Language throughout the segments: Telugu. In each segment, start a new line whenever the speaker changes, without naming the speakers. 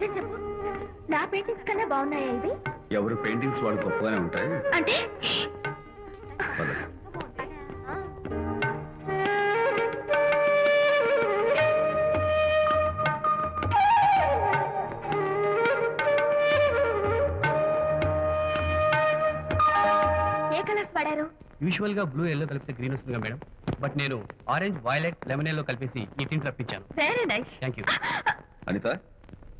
నిజం చెప్పు. నా పెయింటింగ్స్ కన్నా బాగున్నాయా ఇవి?
ఎవరు పెయింటింగ్స్ వాళ్ళు గొప్పగానే ఉంటాయి.
అంటే?
పద.
ఏ కలర్స్ వాడారు?
యూజువల్గా బ్లూ ఎల్లో కలిపితే గ్రీన్ వస్తుంది మేడం. బట్ నేను ఆరెంజ్ వైలెట్ లెమన్ ఎల్లో కలిపేసి ఈ tint రప్పించాను.
Very nice
thank you
Anitha?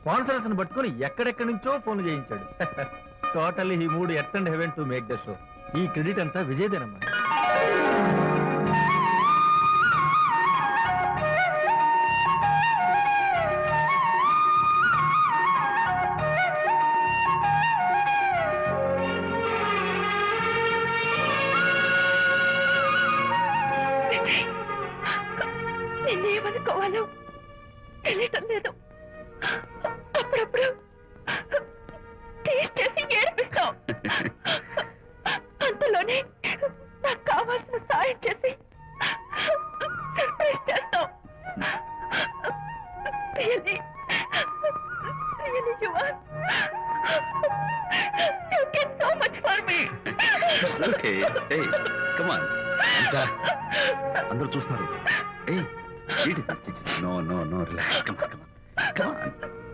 స్పాన్సర్స్ని పట్టుకుని ఎక్కడెక్కడి నుంచో ఫోన్ చేయించాడు. టోటల్లీ ఈ మూడు earth and heaven to make the show. ఈ క్రెడిట్ అంతా విజయదేనమ్మా.
నిన్నేమనుకోవాలో తెలియటం లేదు. అప్పుడప్పుడు టేస్ట్ చేసి ఏడిపిస్తావు అంతలోనే నాకు కావాల్సిన సాయం చేసి సర్ప్రైజ్ చేస్తావు really you are. You did so much for me.
Okay ఏయ్ కమాన్ అందరూ చూస్తున్నారు. ఏయ్ చీటి no no no relax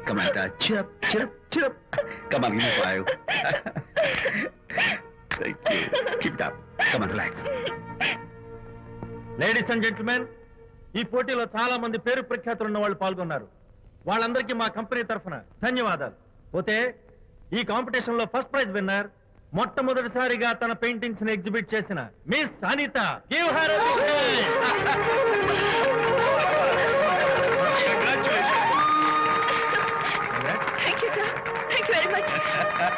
come on come on come on come on cheer up cheer up cheer up come on give Thank you. Keep it up. Come on, relax.
Ladies and gentlemen ఈ పోటీలో చాలా మంది పేరు ప్రఖ్యాతులు ఉన్న వాళ్ళు పాల్గొన్నారు. వాళ్ళందరికీ మా కంపెనీ తరఫున ధన్యవాదాలు. పోతే ఈ కాంపిటీషన్లో ఫస్ట్ ప్రైజ్ విన్నర్ మొట్టమొదటిసారిగా తన పెయింటింగ్స్ని ఎగ్జిబిట్ చేసిన miss Anitha.
Give her much.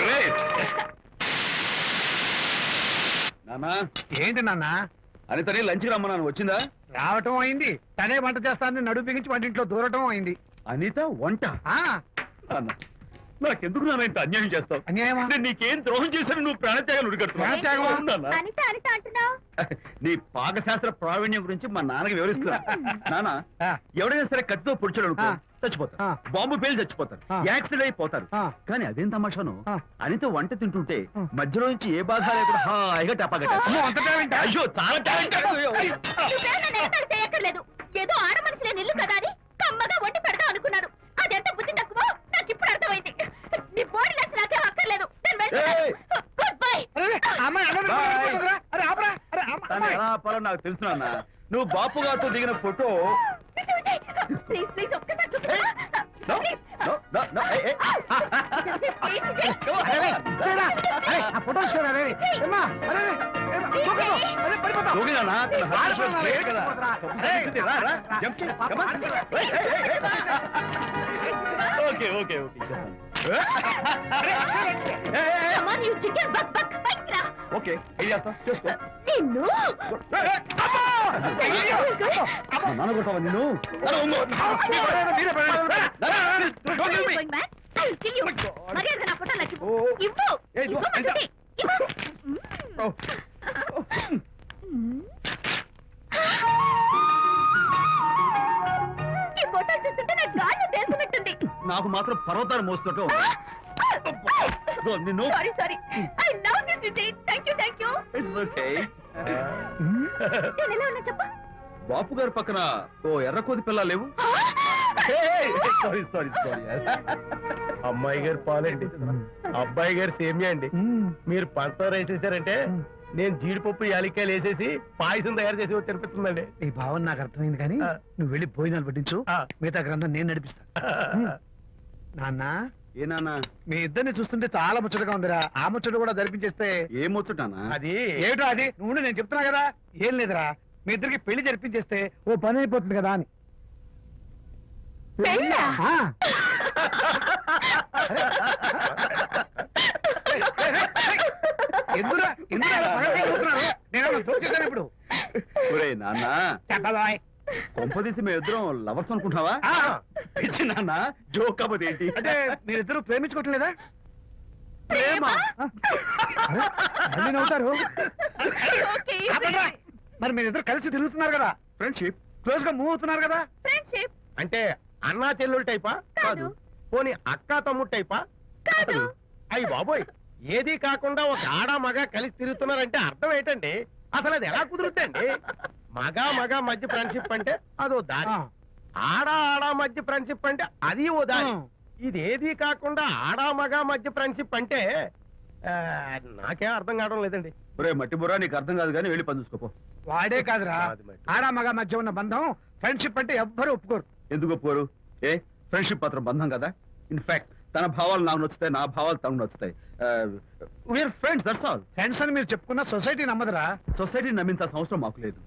Great నానా
ఏంటి నాన్న?
అనితని లంచ్ రమ్మన్నాను. వచ్చిందా?
రావటం అయింది. తనే వంట చేస్తానని నడుపు బిగించి వంటింట్లో దూరటం అయింది.
అనిత వంట?
ఆ.
నాన్న. నాకెందుకు నాన్న ఇంత అన్యాయం చేస్తావు
అన్యాయమా
నీకేం ద్రోహం చేశాను నువ్వు ప్రాణత్యాగం
ప్రాణత్యాగమా?
ఉడిగడుతున్నావు
అనిత అనిత అంటున్నావు
నీ పాకశాస్త్ర ప్రావీణ్యం గురించి మా నాన్నకి వివరిస్తున్నా నాన్న
ఆ.
ఎవడైనా సరే కత్తితో పొడిచాడు అనుకో
ఆ.
చచ్చిపోతారు
ఆ.
బాంబు పేలు చచ్చిపోతారు
ఆ.
యాక్సిడెంట్ అయిపోతారు
ఆ.
కానీ అదేం తమాషాను
ఆ.
అనితో వంట తింటుంటే
ఆ.
మధ్యలో నుంచి ఏ బాధ లేకుండా హాయిగా టపాగట
అమ్మో, అంత talent ఆ?
అయ్యో చాలా టాలెంట్
చేయక్కర్లేదు ఏదో ఆడ మనుషులే నిల్లు కదా అని కమ్మగా వండి పెడదాం అనుకున్నాను అదెంత బుద్ధి తక్కువ నాకు ఇప్పుడు అర్థమైంది నీ బాడీ నచ్చి నాకేం అక్కర్లేదు నేను
ఏయ్!
గుడ్ బై
అరే, అమ్మాయి, అరే, అరే,
Bye.
అరే, అరే, ఆపరా, అరే, అమ్మ,
తను
అమ్మాయి.
ఎలా ఆపాలో నాకు తెలుసు నాన్న. నువ్వు బాపు గారితో దిగిన ఫోటో
ప్లీజ్ ప్లీజ్ ఒక్కసారి
No, no, no, no, hey, hey. Come on. తన కదా. రా, రా, jump చేయి, come on. Hey, hey, hey, hey. Okay, okay, okay, చేస్తాను.
On, you chicken buck buck బయటికి రా
ఓకే ఏం చేస్తావు చేసుకో
నిన్ను
నాన్న కొడతావా నిన్ను నాన్న,
నాకు
మాత్రం పర్వతాలు మోస్తుంటావు నిన్ను?
Sorry sorry I love this Vijay thank you thank you
it's okay
నేను ఎలా ఉన్నా చెప్పు.
బాపు గారి పక్కన ఓ ఎర్ర కోతి పిల్ల లేవు? సారీ సారీ సారీ
అమ్మాయి గారు పాలండి. అబ్బాయి గారు సేమియా అండి. మీరు పంచదార వేసేసారంటే నేను జీడిపప్పు యాలిక్కాయలు వేసేసి పాయసం తయారు చేసి వచ్చి అనిపిస్తుందండి.
ఈ భావన నాకు అర్థమైంది కానీ. నువ్వు వెళ్ళి భోజనాలు పట్టించు. మిగతా గ్రంథం నేను నడిపిస్తా. నాన్న?
ఏ నాన్న?
మీ ఇద్దరిని చూస్తుంటే చాలా ముచ్చటగా ఉందిరా. ఆ ముచ్చట కూడా జరిపించేస్తే
ఏ ముచ్చటానా?
అది.
ఏమిటో అది? నువ్వు నేను చెప్తున్నా కదా. ఏం లేదురా. మీ ఇద్దరికి పెళ్ళి జరిపించేస్తే ఓ పని అయిపోతుంది కదా అని? ఆ. చూస్తున్నారు? నేను ఇప్పుడు?
ఒరే నాన్న.
చెప్పబాయ్.
కొంపదీసి మేము ఇద్దరం లవర్స్ అనుకుంటావా
ఆ.
పిచ్చి నాన్న జోక్ కాకపోతే ఏంటి?
అంటే మీరిద్దరు ప్రేమించుకోవట్లేదా?
ప్రేమ?
ఆ? అరే, మళ్ళీ నవ్వుతారు.
ఓకే
ఆపండ్రా. మరి మీరిద్దరు కలిసి తిరుగుతున్నారు కదా?
ఫ్రెండ్షిప్
క్లోజ్గా మూవ్ అవుతున్నారు కదా?
ఫ్రెండ్షిప్
అంటే అన్నా చెల్లెలు టైపా?
కాదు.
పోనీ అక్క తమ్ముడు టైపా?
కాదు.
అయ్యి బాబోయ్ ఏది కాకుండా ఒక ఆడ మగ కలిసి తిరుగుతున్నారంటే అర్థం ఏంటండి? అసలు అది ఎలా కుదురుద్దండి? మగ మగ మధ్య ఫ్రెండ్షిప్ అంటే అదో దారి. ఆడ ఆడ మధ్య ఫ్రెండ్షిప్ అంటే అది ఓ దారి.
ఆ.
ఇది ఏది కాకుండా ఆడ మగ మధ్య ఫ్రెండ్షిప్ అంటే ఆ, నాకేం అర్థం కావడం లేదండి.
ఒరే మట్టి బుర్రా నీకు అర్థం కాదు కానీ వెళ్ళి పని చూసుకోపో.
వాడే కాదురా.
కాదు మరి.
ఆడ మగ మధ్య ఉన్న బంధం ఫ్రెండ్షిప్ అంటే ఎవ్వరు ఒప్పుకోరు.
ఎందుకు ఒప్పుకోరు? ఏ ఫ్రెండ్షిప్ పత్రం బంధం కదా? ఇన్ఫాక్ట్ తన భావాలు నాకు నచ్చుతాయి నా భావాలు తనకు నచ్చుతాయి. We are friends that's all
friends అని మీరు చెప్పుకున్న సొసైటీ నమ్మదురా?
సొసైటీని నమ్మించాల్సిన అవసరం మాకు లేదు.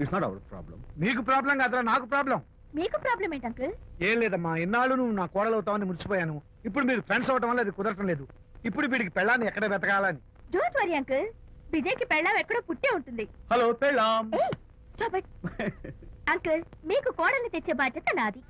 ఇట్స్ నాట్ అవర్ ప్రాబ్లం
మీకు ప్రాబ్లం కాదురా నాకు ప్రాబ్లం
మీకు ప్రాబ్లం ఏంటి అంకుల్
ఏం లేదమ్మా ఇన్నాళ్ళు నువ్వు నా కోడలు అవుతావని మురిచిపోయాను ఇప్పుడు మీరు ఫ్రెండ్స్ అవటం వల్ల అది కుదరటం లేదు. ఇప్పుడు వీడికి పెళ్ళాన్ని ఎక్కడ వెతకాలని?
డోంట్ వరీ అంకుల్ విజయ్కి పెళ్ళాం ఎక్కడో పుట్టే ఉంటుంది.
హలో పెళ్ళాం.
అంకుల్ మీకు కోడల్ని తెచ్చే బాధ్యత నాది.